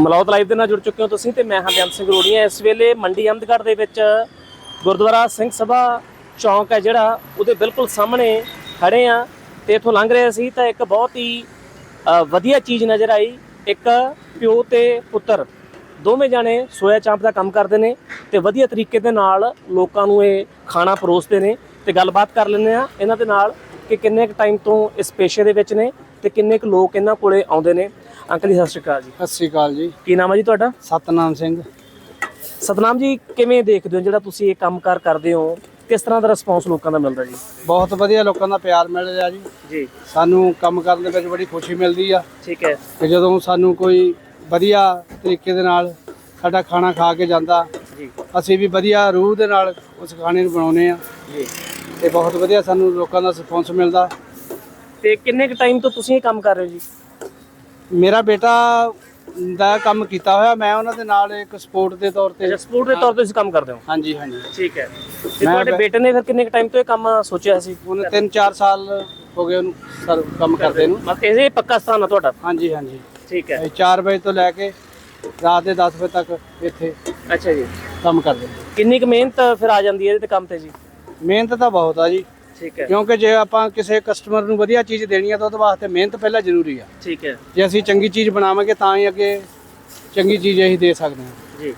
Malout live ਦੇ ਨਾਲ ਜੁੜ ਚੁੱਕੇ ਹੋ ਤੁਸੀਂ ਤੇ ਮੈਂ ਹਾਂ ਬੇਅੰਤ ਸਿੰਘ ਰੋੜੀਆਂ। ਇਸ ਵੇਲੇ ਮੰਡੀ ਅਹਿਮਦਗੜ੍ਹ ਦੇ ਵਿੱਚ ਗੁਰਦੁਆਰਾ ਸਿੰਘ ਸਭਾ ਚੌਂਕ ਹੈ ਜਿਹੜਾ, ਉਹਦੇ ਬਿਲਕੁਲ ਸਾਹਮਣੇ ਖੜੇ ਆ ਤੇ ਇਥੋਂ ਲੰਘ ਰਹੇ ਸੀ ਤਾਂ ਇੱਕ ਬਹੁਤ ਹੀ ਵਧੀਆ ਚੀਜ਼ ਨਜ਼ਰ ਆਈ, ਇੱਕ ਪਿਓ ਤੇ ਪੁੱਤਰ। ਦੋਵੇਂ ਜਾਣੇ ਸੋਇਆ ਚਾਂਪ ਦਾ ਕੰਮ ਕਰਦੇ ਨੇ ਤੇ ਵਧੀਆ ਤਰੀਕੇ ਦੇ ਨਾਲ ਲੋਕਾਂ ਨੂੰ ਇਹ ਖਾਣਾ ਪਰੋਸਦੇ ਨੇ ਤੇ ਗੱਲਬਾਤ ਕਰ ਲੈਂਦੇ ਆ ਇਹਨਾਂ ਦੇ ਨਾਲ ਕਿ ਕਿੰਨੇ ਕੁ ਟਾਈਮ ਤੋਂ ਇਸ ਪੇਸ਼ੇ ਦੇ ਵਿੱਚ ਨੇ ਤੇ ਕਿੰਨੇ ਕੁ ਲੋਕ ਇਹਨਾਂ ਕੋਲੇ ਆਉਂਦੇ ਨੇ। ਅੰਕਲ ਜੀ ਸਤਿ ਸ਼੍ਰੀ ਅਕਾਲ ਜੀ। ਸਤਿ ਸ੍ਰੀ ਅਕਾਲ ਜੀ। ਕੀ ਨਾਮ ਹੈ ਜੀ ਤੁਹਾਡਾ? ਸਤਨਾਮ ਸਿੰਘ। ਸਤਨਾਮ ਜੀ ਕਿਵੇਂ ਦੇਖਦੇ ਹੋ ਜਿਹੜਾ ਤੁਸੀਂ ਇਹ ਕੰਮਕਾਰ ਕਰਦੇ ਹੋ? ਕਿਸ ਤਰ੍ਹਾਂ ਦਾ ਰਿਸਪੌਂਸ ਲੋਕਾਂ ਦਾ ਮਿਲਦਾ ਜੀ? ਬਹੁਤ ਵਧੀਆ ਲੋਕਾਂ ਦਾ ਪਿਆਰ ਮਿਲ ਰਿਹਾ ਜੀ। ਜੀ। ਸਾਨੂੰ ਕੰਮ ਕਰਨ ਦੇ ਵਿੱਚ ਬੜੀ ਖੁਸ਼ੀ ਮਿਲਦੀ ਆ। ਠੀਕ ਹੈ। ਕਿ ਜਦੋਂ ਸਾਨੂੰ ਕੋਈ ਵਧੀਆ ਤਰੀਕੇ ਦੇ ਨਾਲ ਸਾਡਾ ਖਾਣਾ ਖਾ ਕੇ ਜਾਂਦਾ ਜੀ। ਅਸੀਂ ਵੀ ਵਧੀਆ ਰੂਹ ਦੇ ਨਾਲ ਉਸ ਖਾਣੇ ਨੂੰ ਬਣਾਉਨੇ ਆ। ਜੀ। ਤੇ ਬਹੁਤ ਵਧੀਆ ਸਾਨੂੰ ਲੋਕਾਂ ਦਾ ਰਿਸਪੌਂਸ ਮਿਲਦਾ। ਤੇ ਕਿੰਨੇ ਕੁ ਟਾਈਮ ਤੋਂ ਤੁਸੀਂ ਇਹ ਕੰਮ ਕਰ ਰਹੇ ਹੋ ਜੀ? ਮੇਰਾ ਬੇਟਾ ਦਾ ਕੰਮ ਕੀਤਾ ਹੋਇਆ ਮੈਂ ਉਹਨਾਂ ਦੇ ਨਾਲ ਇੱਕ ਸਪੋਰਟ ਦੇ ਤੌਰ ਤੇ ਸਪੋਰਟ ਦੇ ਤੌਰ ਤੇ ਤੁਸੀਂ ਕੰਮ ਕਰਦੇ ਹੋ? ਹਾਂਜੀ ਹਾਂਜੀ। ਠੀਕ ਹੈ। ਤੇ ਮੈਂ ਤੁਹਾਡੇ ਬੇਟੇ ਨੇ ਫਿਰ ਕਿੰਨੇ ਟਾਈਮ ਤੋਂ ਇਹ ਕੰਮ ਸੋਚਿਆ ਸੀ? ਉਹਨੇ 3-4 ਸਾਲ ਹੋ ਗਏ ਉਹਨੂੰ ਸਰ ਕੰਮ ਕਰਦੇ ਨੂੰ। ਮਤਲਬ ਇਹ ਪੱਕਾ ਸਥਾਨ ਆ ਤੁਹਾਡਾ? ਹਾਂਜੀ ਹਾਂਜੀ। ਠੀਕ ਹੈ। ਅਸੀਂ 4 ਵਜੇ ਤੋਂ ਲੈ ਕੇ ਰਾਤ ਦੇ 10 ਵਜੇ ਤੱਕ ਇੱਥੇ ਅੱਛਾ ਜੀ। ਕੰਮ ਕਰਦੇ। ਕਿੰਨੀ ਕੁ ਮਿਹਨਤ ਫਿਰ ਆ ਜਾਂਦੀ ਹੈ ਇਹਦੇ ਤੇ ਕੰਮ ਤੇ ਜੀ? ਮਿਹਨਤ ਤਾਂ ਬਹੁਤ ਆ ਜੀ। ਠੀਕ ਹੈ। ਕਿਉਂਕਿ ਜੇ ਆਪਾਂ ਕਿਸੇ ਕਸਟਮਰ ਨੂੰ ਵਧੀਆ ਚੀਜ਼ ਦੇਣੀ ਆ ਤਾਂ ਉਹਦੇ ਵਾਸਤੇ ਮਿਹਨਤ ਪਹਿਲਾਂ ਜ਼ਰੂਰੀ ਆ। ਠੀਕ ਹੈ। ਜੇ ਅਸੀਂ ਚੰਗੀ ਚੀਜ਼ ਬਣਾਵਾਂਗੇ ਤਾਂ ਹੀ ਅੱਗੇ ਚੰਗੀ ਚੀਜ਼ ਅਸੀਂ ਦੇ ਸਕਦੇ ਹਾਂ। ਜੀ।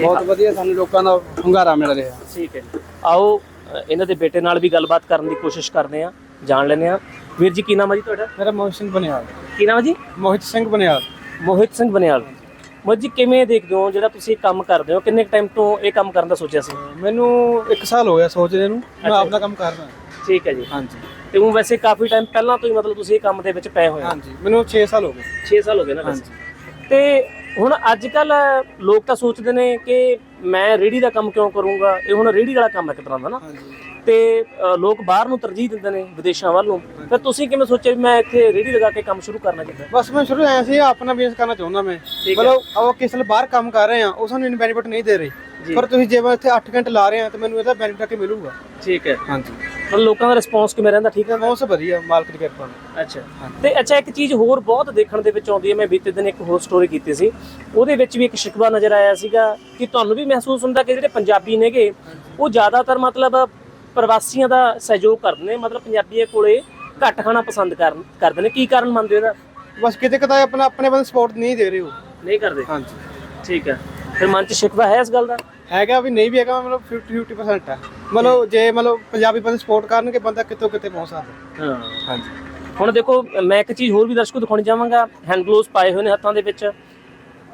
ਬਹੁਤ ਵਧੀਆ ਸਾਨੂੰ ਲੋਕਾਂ ਦਾ ਹੁੰਗਾਰਾ ਮਿਲ ਰਿਹਾ। ਠੀਕ ਹੈ। ਆਓ ਇਹਨਾਂ ਦੇ ਬੇਟੇ ਨਾਲ ਵੀ ਗੱਲਬਾਤ ਕਰਨ ਦੀ ਕੋਸ਼ਿਸ਼ ਕਰਦੇ ਆ ਜਾਣ ਲੈਂਦੇ ਆ ਵੀਰ ਜੀ ਕੀ ਨਾਮ ਹੈ ਜੀ ਤੁਹਾਡਾ? ਮੇਰਾ ਮੋਹਿਤ ਸਿੰਘ ਬਨਿਆਲ। ਕੀ ਨਾਮ ਹੈ ਜੀ? ਮੋਹਿਤ ਸਿੰਘ ਬਨਿਆਲ। ਮੋਹਿਤ ਸਿੰਘ ਬਨਿਆਲ। ਮੋਹਿਤ ਜੀ ਕਿਵੇਂ ਦੇਖਦੇ ਹੋ? ਜਿਹੜਾ ਤੁਸੀਂ ਇਹ ਕੰਮ ਕਰਦੇ ਹੋ ਕਿੰਨੇ ਟਾਈਮ ਤੋਂ ਇਹ ਕੰਮ ਕਰਨ ਦਾ ਸੋਚਿਆ ਸੀ? ਮੈਨੂੰ 1 ਸਾਲ ਹੋ ਗਿਆ ਸੋਚਦੇ ਨੂੰ। ਮੈਂ ਆਪਦਾ ਕੰਮ ਕਰਦਾ ਠੀਕ ਹੈ ਜੀ। ਹਾਂਜੀ। ਤੇ ਉਹ ਵੈਸੇ ਕਾਫੀ ਟਾਈਮ ਪਹਿਲਾਂ ਤੋਂ ਹੀ ਮਤਲਬ ਤੁਸੀਂ ਇਹ ਕੰਮ ਦੇ ਵਿੱਚ ਪਏ ਹੋਏ ਹੋ? ਹਾਂਜੀ ਮੈਨੂੰ 6 ਸਾਲ ਹੋ ਗਏ। 6 ਸਾਲ ਹੋ ਗਏ ਨਾ ਵੈਸੇ? ਤੇ ਹੁਣ ਅੱਜ ਕੱਲ ਲੋਕ ਤਾਂ ਸੋਚਦੇ ਨੇ ਕਿ ਮੈਂ ਰੇੜੀ ਦਾ ਕੰਮ ਕਿਉਂ ਕਰੂੰਗਾ? ਇਹ ਹੁਣ ਰੇੜੀ ਵਾਲਾ ਕੰਮ ਹੈ ਇੱਕ ਤਰ੍ਹਾਂ ਦਾ ਨਾ। ਹਾਂਜੀ। ਤੇ ਲੋਕ ਬਾਹਰ ਨੂੰ ਤਰਜੀਹ ਦਿੰਦੇ ਨੇ ਵਿਦੇਸ਼ਾਂ ਵੱਲ। ਨੂੰ ਫਿਰ ਤੁਸੀਂ ਕਿਵੇਂ ਸੋਚਿਆ ਵੀ ਮੈਂ ਇੱਥੇ ਰੇੜੀ ਲਗਾ ਕੇ ਕੰਮ ਸ਼ੁਰੂ ਕਰਨਾ ਚਾਹੀਦਾ? ਬਸ ਮੈਂ ਸ਼ੁਰੂ ਆਇਆ ਸੀ ਆਪਣਾ ਬਿਜ਼ਨਸ ਕਰਨਾ ਚਾਹੁੰਦਾ ਮੈਂ। ਮਤਲਬ ਉਹ ਕਿਸੇ ਲਈ ਬਾਹਰ ਕੰਮ ਕਰ ਰਹੇ ਆ ਉਹ ਸਾਨੂੰ ਇਨ ਬੈਨੀਫਿਟ ਨਹੀਂ ਦੇ ਰਹੀ। ਪਰ ਤੁਸੀਂ ਜੇ ਮੈਂ ਇੱਥੇ 8 ਘੰਟੇ ਲਾ ਰਹੇ ਆ ਤਾਂ ਮੈਨੂੰ ਇਹਦਾ ਬੈਨੀਫਿਟ ਆ ਕੇ ਮਿਲੂਗਾ। ਠੀਕ ਹੈ। ਹਾਂਜੀ। ਪਰ ਲੋਕਾਂ ਦਾ ਰਿਸਪੌਂਸ ਕਿਵੇਂ ਰਹਿੰਦਾ? ਠੀਕ ਹੈ? ਬਹੁਤ ਵਧੀਆ ਮਾਲਕ ਦੀ ਕਿਰਪਾ ਨਾਲ। ਅੱਛਾ। ਤੇ ਅੱਛਾ ਇੱਕ ਚੀਜ਼ ਹੋਰ ਬਹੁਤ ਦੇਖਣ ਦੇ ਵਿੱਚ ਆਉਂਦੀ ਹੈ ਮੈਂ ਬੀਤੇ ਦਿਨ ਇੱਕ ਹੋਰ ਸਟੋਰੀ ਕੀਤੀ ਸੀ। ਉਹਦੇ ਵਿੱਚ ਵੀ ਇੱਕ ਸ਼ਿਕਵਾ ਨਜ਼ਰ ਆਇਆ ਸੀਗਾ ਕਿ ਤੁਹਾਨੂੰ ਵੀ ਮਹਿਸੂਸ ਹੁੰਦਾ ਕਿ ਜਿਹੜੇ ਪੰਜਾਬੀ ਨੇਗੇ ਉਹ ਜ਼ਿਆਦਾਤਰ ਮਤਲਬ ਪ੍ਰਵਾਸੀਆਂ ਦਾ ਸਹਿਯੋਗ ਕਰਦੇ ਨੇ ਮਤਲਬ ਪੰਜਾਬੀਆਂ ਕੋਲੇ ਘੱਟ ਖਾਣਾ ਪਸੰਦ ਕਰਨ ਕਰਦੇ ਨੇ। ਕੀ ਕਾਰਨ ਮੰਨਦੇ ਹੋ ਇਹਦਾ? ਬਸ ਕਿਤੇ ਕਿਤੇ ਆਪਣਾ ਆਪਣੇ ਬੰਦੇ ਸਪੋਰਟ ਨਹੀਂ ਦੇ ਰਹੇ ਹੋ ਨਹੀਂ ਕਰਦੇ? ਹਾਂਜੀ। ਠੀਕ ਹੈ। ਫਿਰ ਮਨ 'ਚ ਸ਼ਿਕਵਾ ਹੈ ਇਸ ਗੱਲ ਦਾ? ਹੈਗਾ ਵੀ ਨਹੀਂ ਵੀ ਹੈਗਾ ਮਤਲਬ 50 50% ਹੈ। ਮਤਲਬ ਜੇ ਮਤਲਬ ਪੰਜਾਬੀ ਬੰਦੇ ਸਪੋਰਟ ਕਰਨਗੇ ਬੰਦਾ ਕਿਤੋਂ ਕਿਤੇ ਪਹੁੰਚ ਸਕਦਾ। ਹਾਂ। ਹਾਂਜੀ। ਹੁਣ ਦੇਖੋ ਮੈਂ ਇੱਕ ਚੀਜ਼ ਹੋਰ ਵੀ ਦਰਸ਼ਕੋ ਦਿਖਾਉਣੀ ਚਾਹਾਂਗਾ। ਹੈਂਡ ਗਲੋਵਸ ਪਾਏ ਹੋਏ ਨੇ ਹੱਥਾਂ ਦੇ ਵਿੱਚ।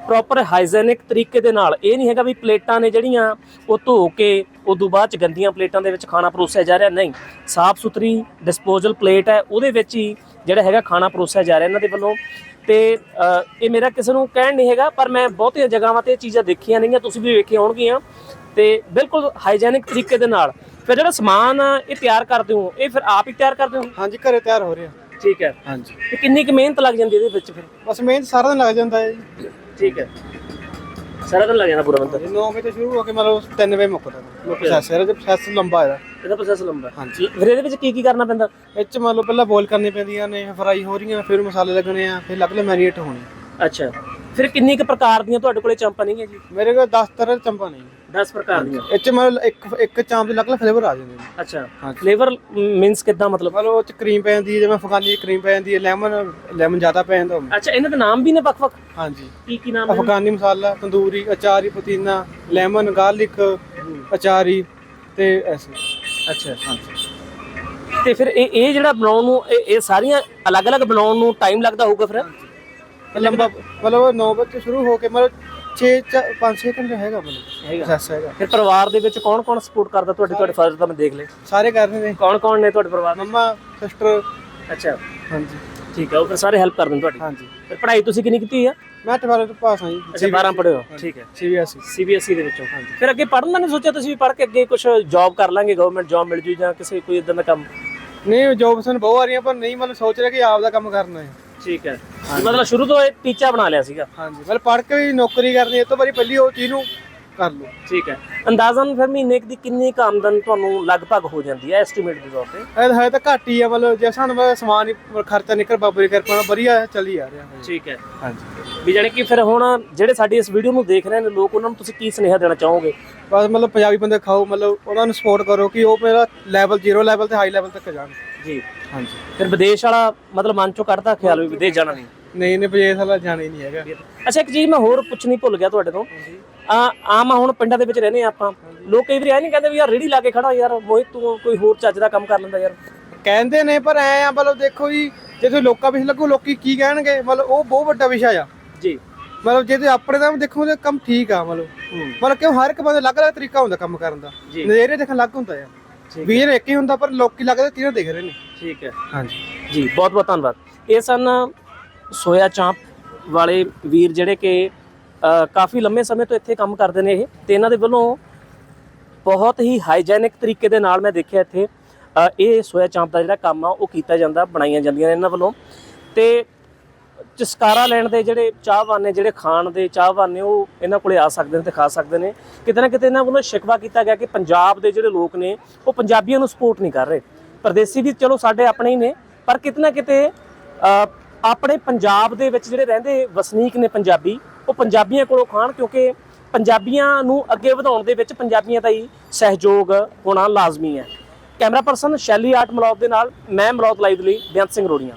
ਪ੍ਰੋਪਰ ਹਾਈਜੀਨਿਕ ਤਰੀਕੇ ਦੇ ਨਾਲ। ਇਹ ਨਹੀਂ ਹੈਗਾ ਵੀ ਪਲੇਟਾਂ ਨੇ ਜਿਹੜੀਆਂ ਉਹ ਧੋ ਕੇ ਉਦੋਂ ਬਾਅਦ ਚ ਗੰਦੀਆਂ ਪਲੇਟਾਂ ਦੇ ਵਿੱਚ ਖਾਣਾ ਪਰੋਸਿਆ ਜਾ ਰਿਹਾ। ਨਹੀਂ ਸਾਫ਼ ਸੁਥਰੀ ਡਿਸਪੋਜ਼ਲ ਪਲੇਟ ਹੈ ਉਹਦੇ ਵਿੱਚ ਹੀ ਜਿਹੜਾ ਹੈਗਾ ਖਾਣਾ ਪਰੋਸਿਆ ਜਾ ਰਿਹਾ ਇਹਨਾਂ ਦੇ ਵੱਲੋਂ। ਤੇ ਇਹ ਮੇਰਾ ਕਿਸੇ ਨੂੰ ਕਹਿਣ ਨਹੀਂ ਹੈਗਾ ਪਰ ਮੈਂ ਬਹੁਤੀਆਂ ਜਗ੍ਹਾਵਾਂ ਤੇ ਇਹ ਚੀਜ਼ਾਂ ਦੇਖੀਆਂ ਨਹੀਂਆਂ ਤੁਸੀਂ ਵੀ ਵੇਖੀਆਂ ਹੋਣਗੀਆਂ। ਤੇ ਬਿਲਕੁਲ ਹਾਈਜੀਨਿਕ ਤਰੀਕੇ ਦੇ ਨਾਲ। ਫਿਰ ਜਿਹੜਾ ਸਮਾਨ ਇਹ ਤਿਆਰ ਕਰਦੇ ਹੋ ਇਹ ਫਿਰ ਆਪ ਹੀ ਤਿਆਰ ਕਰਦੇ ਹੋ? ਹਾਂਜੀ ਘਰੇ ਤਿਆਰ ਹੋ ਰਿਹਾ ਠੀਕ ਹੈ। ਹਾਂਜੀ। ਤੇ ਕਿੰਨੀ ਕੁ ਮਿਹਨਤ ਲੱਗ ਜਾਂਦੀ ਇਹਦੇ ਵਿੱਚ ਫਿਰ? ਬਸ ਮਿਹਨਤ ਸਾਰਾ ਦਿਨ ਲੱਗ ਜਾਂਦਾ ਹੈ ਜੀ। ਠੀਕ ਹੈ। ਸਾਰਾ ਦਿਨ ਲੱਗ ਜਾਂਦਾ ਪੂਰਾ ਬੰਦਾ। 9 ਵਜੇ ਤੋਂ ਸ਼ੁਰੂ ਹੋ ਕੇ ਮਤਲਬ 3 ਵਜੇ ਮੁੱਕਦਾ। ਪ੍ਰੋਸੈਸ ਹੈ ਇਹਦਾ ਪ੍ਰੋਸੈਸ ਲੰਬਾ ਹੈ ਇਹਦਾ ਪ੍ਰੋਸੈਸ ਲੰਬਾ। ਹੈ। ਹਾਂਜੀ। ਫਿਰ ਇਹਦੇ ਵਿੱਚ ਕੀ ਕੀ ਕਰਨਾ ਪੈਂਦਾ? ਇਹ ਚ ਮੰਨ ਲਓ ਪਹਿਲਾਂ ਬੋਇਲ ਕਰਨੀ ਪੈਂਦੀਆਂ ਨੇ ਫਰਾਈ ਹੋ ਰਹੀਆਂ ਫਿਰ ਮਸਾਲੇ ਲੱਗਣੇ ਆ ਫਿਰ ਅਲੱਗ ਅਲੱਗ ਮੈਰੀਨੇਟ ਹੋਣੀ ਅੱਛਾ। ਫਿਰ ਕਿੰਨੀ ਕੁ ਪ੍ਰਕਾਰ ਦੀਆਂ ਤੁਹਾਡੇ ਕੋਲੇ ਚਾਂਪਾਂ ਨਹੀਂ ਹੈ ਜੀ? ਮੇਰੇ ਕੋਲ 10 ਤਰ੍ਹਾਂ ਦੇ ਚੰਪਾ ਨਹੀਂ 10 ਪ੍ਰਕਾਰ ਦੀਆਂ। ਇਹ ਚ ਮਤਲਬ ਇੱਕ ਇੱਕ ਚਾਂਪ ਦੇ ਅਲੱਗ ਅਲੱਗ ਫਲੇਵਰ ਆ ਜਾਂਦੇ ਨੇ। ਅੱਛਾ। ਹਾਂਜੀ। ਫਲੇਵਰ ਮੀਨਸ ਕਿਦਾਂ ਮਤਲਬ? ਮਤਲਬ ਉਹ ਚ ਕਰੀਮ ਪੈ ਜਾਂਦੀ ਹੈ ਜਿਵੇਂ ਅਫਗਾਨੀ ਕਰੀਮ ਪੈ ਜਾਂਦੀ ਹੈ ਲੈਮਨ ਲੈਮਨ ਜ਼ਿਆਦਾ ਪੈ ਜਾਂਦਾ ਉਹ। ਅੱਛਾ ਇਹਨਾਂ ਦੇ ਨਾਮ ਵੀ ਨੇ ਵੱਖ-ਵੱਖ? ਹਾਂਜੀ। ਕੀ ਕੀ ਨਾਮ ਹੈ ਅਫਗਾਨੀ ਮਸਾਲਾ ਤੰਦੂਰੀ ਅਚਾਰੀ ਪੁਦੀਨਾ ਲੈਮਨ ਗਾਰਲਿਕ ਅਚਾਰੀ ਤੇ ਐਸੇ। ਅੱਛਾ। ਤੇ ਫਿਰ ਇਹ ਇਹ ਜਿਹੜਾ ਬਣਾਉਣ ਨੂੰ ਇਹ ਸਾਰੀਆਂ ਅਲੱਗ-ਅਲੱਗ ਬਣਾਉਣ ਨੂੰ ਟਾਈਮ ਲੱਗਦਾ ਹੋਊਗਾ ਫਿਰ? ਲੰਬਾ ਮਤਲਬ 9 ਵਜੇ ਸ਼ੁਰੂ ਹੋ ਕੇ ਮਤਲਬ 6 5 6 ਘੰਟੇ ਹੈਗਾ ਮਤਲਬ। ਹੈਗਾ। ਪ੍ਰੋਸੈਸ ਹੈਗਾ। ਫਿਰ ਪਰਿਵਾਰ ਦੇ ਵਿੱਚ ਕੌਣ-ਕੌਣ ਸਪੋਰਟ ਕਰਦਾ ਤੁਹਾਡੇ ਤੁਹਾਡੇ ਫਾਦਰ ਤਾਂ ਮੈਂ ਦੇਖ ਲਏ ਸਾਰੇ ਕਰ ਰਹੇ ਨੇ। ਕੌਣ-ਕੌਣ ਨੇ ਤੁਹਾਡੇ ਪਰਿਵਾਰ ਮੰਮਾ ਸਿਸਟਰ ਅੱਛਾ। ਹਾਂਜੀ। ਠੀਕ ਹੈ ਉਹ ਫਿਰ ਸਾਰੇ ਹੈਲਪ ਕਰਦੇ ਨੇ ਤੁਹਾਡੀ। ਹਾਂਜੀ। ਫਿਰ ਪੜ੍ਹਾਈ ਤੁਸੀਂ ਕਿੰਨੀ ਕੀਤੀ ਆ? ਮੈਂ 12 ਤੋਂ ਪਾਸ ਹਾਂ ਜੀ। ਅੱਛਾ 12 ਪੜ੍ਹੇ ਹੋ। ਠੀਕ ਹੈ। ਸੀਬੀਐਸਈ ਸੀਬੀਐਸਈ ਦੇ ਵਿੱਚੋਂ। ਫਿਰ ਅੱਗੇ ਪੜ੍ਹਨ ਦਾ ਨਹੀਂ ਸੋਚਿਆ ਤੁਸੀਂ ਵੀ ਪੜ੍ਹ ਕੇ ਅੱਗੇ ਕੁਝ ਜੌਬ ਕਰ ਲਾਂਗੇ ਗਵਰਨਮੈਂਟ ਜੌਬ ਮਿਲ ਜੂ ਜਾਂ ਕਿਸੇ ਕੋਈ ਇਦਾਂ ਦਾ ਕੰਮ? ਨਹੀਂ ਜੋਬ ਸਨ ਬਹੁਤ ਆ ਰਹੀਆਂ ਪਰ ਨਹੀਂ ਮਤਲਬ ਸੋਚ ਰਿਹਾ ਕਿ ਆਪ ਦਾ ਕੰਮ ਕਰਨਾ ਹੈ। ਠੀਕ ਹੈ। ਮਤਲਬ ਸ਼ੁਰੂ ਤੋਂ ਇਹ ਟੀਚਾ ਬਣਾ ਲਿਆ ਸੀਗਾ। ਹਾਂਜੀ ਮਤਲਬ ਪੜ੍ਹ ਕੇ ਵੀ ਨੌਕਰੀ ਕਰਨੀ ਇਹ ਤੋਂ ਵਾਰੀ ਪਹਿਲੀ ਉਹ ਚੀਜ਼ ਨੂੰ ਕਰ ਲਓ। ਠੀਕ ਹੈ। ਅੰਦਾਜ਼ਨ ਫਿਰ ਮਹੀਨੇ ਦੀ ਕਿੰਨੀ ਕੁ ਆਮਦਨ ਤੁਹਾਨੂੰ ਲਗਭਗ ਹੋ ਜਾਂਦੀ ਹੈ ਐਸਟੀਮੇਟ ਦੇ ਤੌਰ ਤੇ? ਇਹ ਹੈ ਤਾਂ ਘੱਟ ਹੀ ਆ ਮਤਲਬ ਜੇ ਸਾਨੂੰ ਸਮਾਨ ਹੀ ਖਰਚਾ ਨਿਕਲ ਬਾਬੇ ਦੀ ਕਿਰਪਾ ਨਾਲ ਵਧੀਆ ਚੱਲੀ ਆ ਰਿਹਾ। ਠੀਕ ਹੈ। ਹਾਂਜੀ। ਵੀ ਜਾਣੀ ਕਿ ਫਿਰ ਹੁਣ ਜਿਹੜੇ ਸਾਡੀ ਇਸ ਵੀਡੀਓ ਨੂੰ ਦੇਖ ਰਹੇ ਨੇ ਲੋਕ ਉਹਨਾਂ ਨੂੰ ਤੁਸੀਂ ਕੀ ਸੁਨੇਹਾ ਦੇਣਾ ਚਾਹੋਗੇ? ਬਸ ਮਤਲਬ ਪੰਜਾਬੀ ਬੰਦੇ ਖਾਓ ਮਤਲਬ ਉਹਨਾਂ ਨੂੰ ਸਪੋਰਟ ਕਰੋ ਕਿ ਉਹ ਮੇਰਾ ਲੈਵਲ ਜ਼ੀਰੋ ਲੈਵਲ ਤੇ ਹਾਈ ਲੈਵਲ ਤੱਕ ਜਾਣ। ਜੀ। ਹਾਂਜੀ। ਫਿਰ ਵਿਦੇਸ਼ ਵਾਲਾ ਮਤਲਬ ਮਨ ਚੋਂ ਕੱਢਦਾ ਖਿਆਲ ਵੀ ਵਿਦੇਸ਼ ਜਾਣਾ ਨਹੀਂ? ਨਹੀਂ ਨਹੀਂ ਵਿਜੇ ਸਾਲਾ ਜਾਣਾ ਹੀ ਨਹੀਂ ਹੈਗਾ। ਅੱਛਾ ਇੱਕ ਚੀਜ਼ ਮੈਂ ਹੋਰ ਪੁੱਛਣੀ ਭੁੱਲ ਗਿਆ ਤੁਹਾਡੇ ਤੋਂ। ਆ ਆਮ ਆ ਹੁਣ ਪਿੰਡਾਂ ਦੇ ਵਿੱਚ ਰਹਿੰਦੇ ਆ ਆਪਾਂ। ਲੋਕ ਕਈ ਵਾਰੀ ਐ ਨਹੀਂ ਕਹਿੰਦੇ ਵੀ ਯਾਰ ਰੇੜੀ ਲਾ ਕੇ ਖੜਾ ਯਾਰ ਮੋਹਿਤ ਤੂੰ ਕੋਈ ਹੋਰ ਚੱਜ ਦਾ ਕੰਮ ਕਰ ਲੈਂਦਾ ਯਾਰ। ਕਹਿੰਦੇ ਨੇ ਪਰ ਐ ਆ ਮਤਲਬ ਦੇਖੋ ਜੀ ਜੇ ਤੁਸੀਂ ਲੋਕਾਂ ਵਿੱਚ ਲੱਗੋ ਲੋਕੀ ਕੀ ਕਹਿਣਗੇ? ਮਤਲਬ ਉਹ ਬਹੁਤ ਵੱਡਾ ਵਿਸ਼ਾ ਆ। ਜੀ। ਮਤਲਬ ਜੇ ਤੁਸੀਂ ਆਪਣੇ ਦਾ ਦੇਖੋ ਤੇ ਕੰਮ ਠੀਕ ਆ ਮਤਲਬ। ਮਤਲਬ ਕਿ ਹਰ ਇੱਕ ਬੰਦੇ ਅਲੱਗ-ਅਲੱਗ ਤਰੀਕਾ ਹੁੰਦਾ ਕੰਮ ਕਰਨ ਦਾ। ਨਜ਼ਰੀਆ ਦੇਖਣ ਲੱਗ ਹੁੰਦਾ ਆ ਵੀਰ ਇੱਕ ਹੀ ਹੁੰਦਾ ਪਰ ਲੋਕੀ ਲੱਗਦੇ ਤਿੰਨੋਂ ਦੇਖ ਰਹੇ ਨੇ। ਠੀਕ ਹੈ। ਹਾਂਜੀ। ਜੀ ਬਹੁਤ ਬਹੁਤ ਧੰਨਵਾਦ। ਇਹ ਸਨ ਸੋਇਆ ਚਾਂਪ ਵਾਲੇ ਵੀਰ ਜਿਹੜੇ ਕਿ ਕਾਫੀ ਲੰਮੇ ਸਮੇਂ ਤੋਂ ਇੱਥੇ ਕੰਮ ਕਰਦੇ ਨੇ ਇਹ ਤੇ ਇਹਨਾਂ ਦੇ ਵੱਲੋਂ ਬਹੁਤ ਹੀ ਹਾਈਜੈਨਿਕ ਤਰੀਕੇ ਦੇ ਨਾਲ ਮੈਂ ਦੇਖਿਆ ਇੱਥੇ ਇਹ ਸੋਇਆ ਚਾਂਪ ਦਾ ਜਿਹੜਾ ਕੰਮ ਆ, ਉਹ ਕੀਤਾ ਜਾਂਦਾ, ਬਣਾਈਆਂ ਜਾਂਦੀਆਂ ਨੇ ਇਹਨਾਂ ਵੱਲੋਂ। ਤੇ ਚਸਕਾਰਾ ਲੈਣ ਦੇ ਜਿਹੜੇ ਚਾਹਵਾਨ ਨੇ, ਜਿਹੜੇ ਖਾਣ ਦੇ ਚਾਹਵਾਨ ਨੇ, ਉਹ ਇਹਨਾਂ ਕੋਲੇ ਆ ਸਕਦੇ ਨੇ ਤੇ ਖਾ ਸਕਦੇ ਨੇ। ਕਿਤੇ ਨਾ ਕਿਤੇ ਇਹਨਾਂ ਵੱਲੋਂ ਸ਼ਿਕਵਾ ਕੀਤਾ ਗਿਆ ਕਿ ਪੰਜਾਬ ਦੇ ਜਿਹੜੇ ਲੋਕ ਨੇ, ਉਹ ਪੰਜਾਬੀਆਂ ਨੂੰ ਸਪੋਰਟ ਨਹੀਂ ਕਰ ਰਹੇ। ਪਰਦੇਸੀ ਵੀ ਚਲੋ ਸਾਡੇ ਆਪਣੇ ਹੀ ਨੇ, ਪਰ ਕਿਤੇ ਨਾ ਕਿਤੇ ਆਪਣੇ ਪੰਜਾਬ ਦੇ ਵਿੱਚ ਜਿਹੜੇ ਰਹਿੰਦੇ ਵਸਨੀਕ ਨੇ ਪੰਜਾਬੀ, ਉਹ ਪੰਜਾਬੀਆਂ ਕੋਲੋਂ ਖਾਣ ਕਿਉਂਕਿ ਪੰਜਾਬੀਆਂ ਨੂੰ ਅੱਗੇ ਵਧਾਉਣ ਦੇ ਵਿੱਚ ਪੰਜਾਬੀਆਂ ਦਾ ਹੀ ਸਹਿਯੋਗ ਹੋਣਾ ਲਾਜ਼ਮੀ ਹੈ। Camera person Shaili art Malaud ਦੇ ਨਾਲ, ਮੈਂ ਮਲੌਦ ਲਾਈਵ ਲਈ ਬੇਅੰਤ ਸਿੰਘ ਰੋੜੀਆਂ।